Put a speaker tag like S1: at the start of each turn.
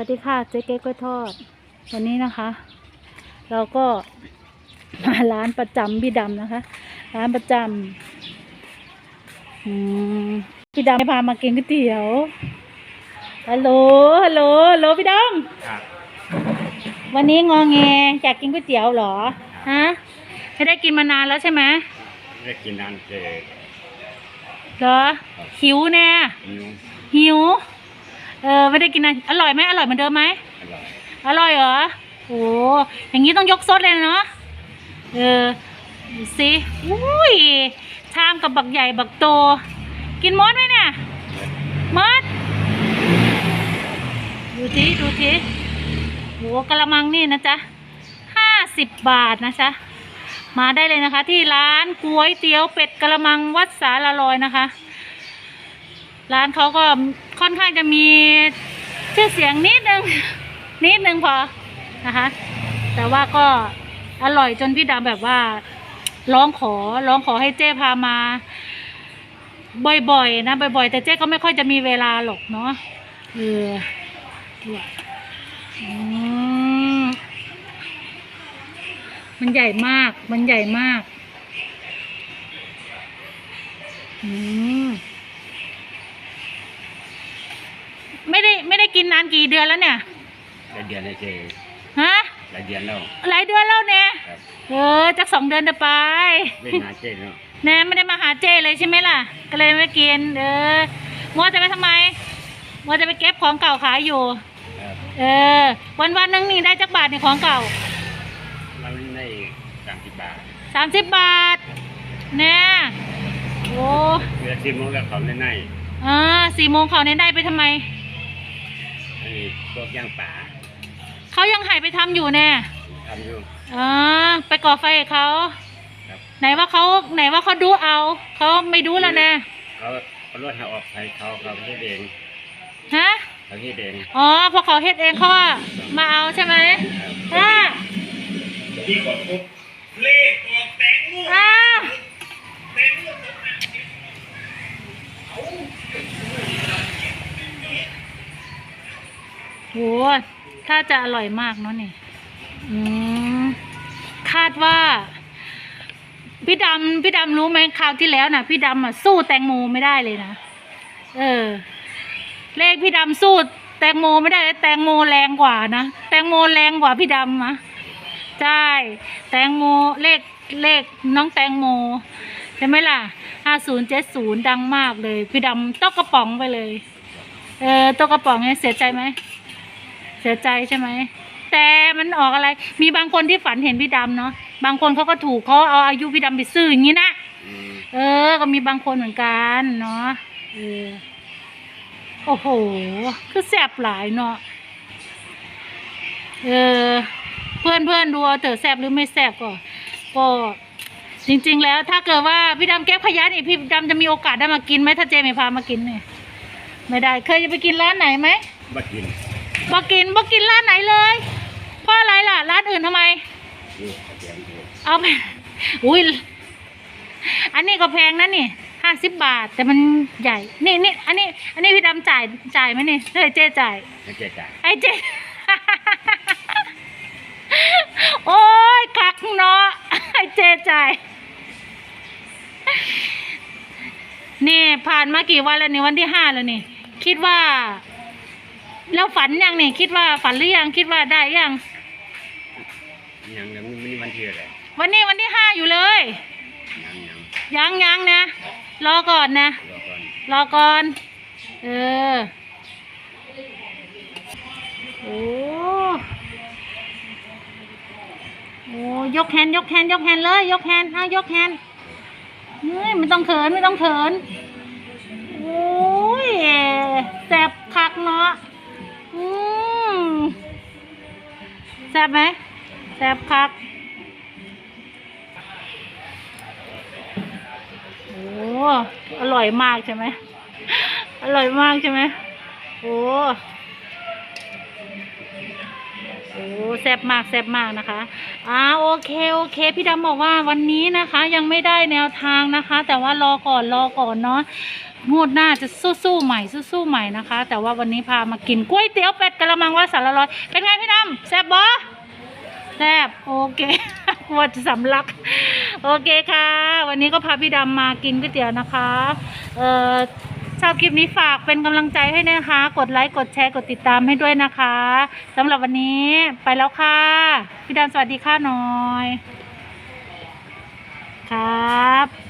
S1: วัสดีค่ะเจ๊เก๊กกล้วยทอด วันนี้นะคะ เราก็มาร้านประจำพี่ดำนะคะ ร้านประจำอืมพี่ดำพามากินก๋วยเตี๋ยวฮัลโหลฮัลโหลฮัลโหลพี่ด
S2: ครับำ
S1: วันนี้งอแงอยากกินก๋วยเตี๋ยวเหรอฮะไม่ได้กินมานานแล้วใช่ไหม
S2: เรียกกินนานเจ
S1: เหรอหิวแน่
S2: นิ้ว
S1: หิว เออไม่ได้กินนานอร่อยไหมอร่อยเหมือนเดิมไหม
S2: อร่อย
S1: อร่อยเหรอโอ้อย่างนี้ต้องยกซดเลยเนาะเออดูสิอุ้ยชามกับบักใหญ่บักโต กินมดไหมเนี่ยมดดูสิดูสิโหกระมังนี่นะจ๊ะห้าสิบบาทนะจ๊ะมาได้เลยนะคะ ที่ร้านก๋วยเตี๋ยวเป็ดกระมังวัดสาละลอยนะคะ ร้านเขาก็ ค่อนข้างจะมีชื่อเสียงนิดนึงนิดนึงพอนะคะ แต่ว่าก็อร่อยจนพี่ดำแบบว่าร้องขอร้องขอให้เจ้พามา บ่อยๆนะบ่อยๆ แต่เจ้ก็ไม่ค่อยจะมีเวลาหรอกเนาะเออเนี่ยอืมมันใหญ่มาก มันใหญ่มาก อืม ไม่ได้ไม่ได้กินนานกี่เดือนแล้วเนี่ย
S2: หลายเดือนเลยเจ
S1: ฮะ
S2: หลายเดือนแล้ว
S1: หลายเดือนแล้วเนี่ย
S2: ครับ
S1: เออจักสองเดือนเดี๋ยวไป
S2: เล่นงานเจเนาะ
S1: แน่ไม่ได้มาหาเจ้เลยใช่ไหมล่ะ ก็เลยไม่กิน เออมัวจะไปทำไมมัวจะไปเก็บของเก่าขายอยู่
S2: ครับ
S1: เออ วันวันๆหนึงนี่ได้จักบาทในของเก่า
S2: มันได้สามสิบบาท
S1: สามสิบบาทแน่โอ้
S2: เรือชิมของแล้วเขาในใน
S1: อ่าสี่โมงเขาเนี่ยได้ไปทำไม
S2: อันนี้พวกย่างป่า
S1: เขายังหายไปทำอยู่แน่
S2: ทำอยู่
S1: อ่าไปก่อไฟให้เขา
S2: ครับ
S1: ไหนว่าเขาไหนว่าเขาดูเอา เขาไม่ดูแล้วแน่
S2: เขาเขาลดหาออกให้เขาเขาเฮ็ดเอง
S1: ฮะ
S2: เขาเฮ็ดเอง
S1: อ๋อพอเขาเฮ็ดเองเขาว่ามาเอาใช่ไหม
S2: ครับ
S1: อ่า
S3: ที่กดปุ๊บเลขออกแตงโม
S1: อ่า
S3: แตงโมตกน้ำ
S1: โหถ้าจะอร่อยมากเนาะนี่อืมคาดว่า พี่ดำพี่ดำรู้ไหมคราวที่แล้วน่ะ พี่ดำอะสู้แตงโมไม่ได้เลยนะเออ เลขพี่ดำสู้แตงโมไม่ได้แตงโมแรงกว่านะแตงโมแรงกว่าพี่ดำนะใช่แตงโมเลขเลขน้องแตงโมใช่ไหมล่ะห้าศูนย์เจ็ดศูนย์ดังมากเลย พี่ดำตกกระป๋องไปเลย เออตกกระป๋องเนี่ยเสียใจไหม เสียใจใช่ไหม แต่มันออกอะไร มีบางคนที่ฝันเห็นพี่ดำเนาะ บางคนเขาก็ถูกเขาเอาอายุพี่ดำไปซื้ออย่างนี้นะ
S2: อืม
S1: เออ ก็มีบางคนเหมือนกันเนาะเออโอ้โห คือแสบหลายเนาะ เออ เพื่อนเพื่อนๆดูเอาเถอะแสบหรือไม่แสบก็ก็จริง ๆ แล้วถ้าเกิดว่าพี่ดำเก็บขยะนี่พี่ดำจะมีโอกาสได้มากินไหมถ้าเจไม่พามากินเนี่ยไม่ได้ เคยจะไปกินร้านไหนไหม
S2: บ่กิน
S1: บอกกินบอกกินร้านไหนเลยเพราะอะไรล่ะ ร้านอื่นทำไม
S2: นี่เสียงเจ
S1: เอาไปอุ้ยอันนี้ก็แพงนะนี่ห้าสิบบาท แต่มันใหญ่ นี่นี่อันนี้ อันนี้พี่ดำจ่ายจ่ายไหมนี่เฮ้ยเจ๊จ่าย
S2: ไม่เจ๊จ่าย
S1: ไอ้เจ๊โอ้ยคักเนาะไอ้เจ๊จ่ายนี่ผ่านมากี่วันแล้วนี่วันที่ห้าแล้วนี่ คิดว่า แล้วฝันยังนี่คิดว่าฝันหรือยังคิดว่าได้ยัง
S2: ยังยังไม่มีวันที่อะไร
S1: วันนี้วันที่ห้าอยู่เลย
S2: ยังยัง
S1: ยังยังนะ รอก่อนนะ
S2: รอก่อน
S1: รอก่อน เออ โอ้โอ้ยกแฮนด์ยกแฮนด์ยกแฮนด์เลย ยกแฮนด์อะยกแฮนด์เฮ้ยไม่ต้องเขินไม่ต้องเขิน โอ้ยแสบคักเนาะอืม แสบไหมแสบคักโอ้อร่อยมากใช่ไหมอร่อยมากใช่ไหมโอ้โอ้แซ่บมากแซ่บมากนะคะอ่าโอเคโอเค พี่ดำบอกว่าวันนี้นะคะ ยังไม่ได้แนวทางนะคะ แต่ว่ารอก่อนรอก่อนเนาะ งวดหน้าจะสู้ๆใหม่สู้ๆใหม่นะคะ แต่ว่าวันนี้พามากินก๋วยเตี๋ยวเป็ดกะละมังว่าสารร้อยเป็นไงพี่ดำแซ่บบอแซ่บโอเคว่าจะสำลัก โอเคค่ะ วันนี้ก็พาพี่ดำมากินก๋วยเตี๋ยวนะคะเอ่อชอบคลิปนี้ฝากเป็นกำลังใจให้นะคะ กดไลค์กดแชร์กดติดตามให้ด้วยนะคะสำหรับวันนี้ไปแล้วค่ะ พี่ดำสวัสดีค่ะหน่อย ครับ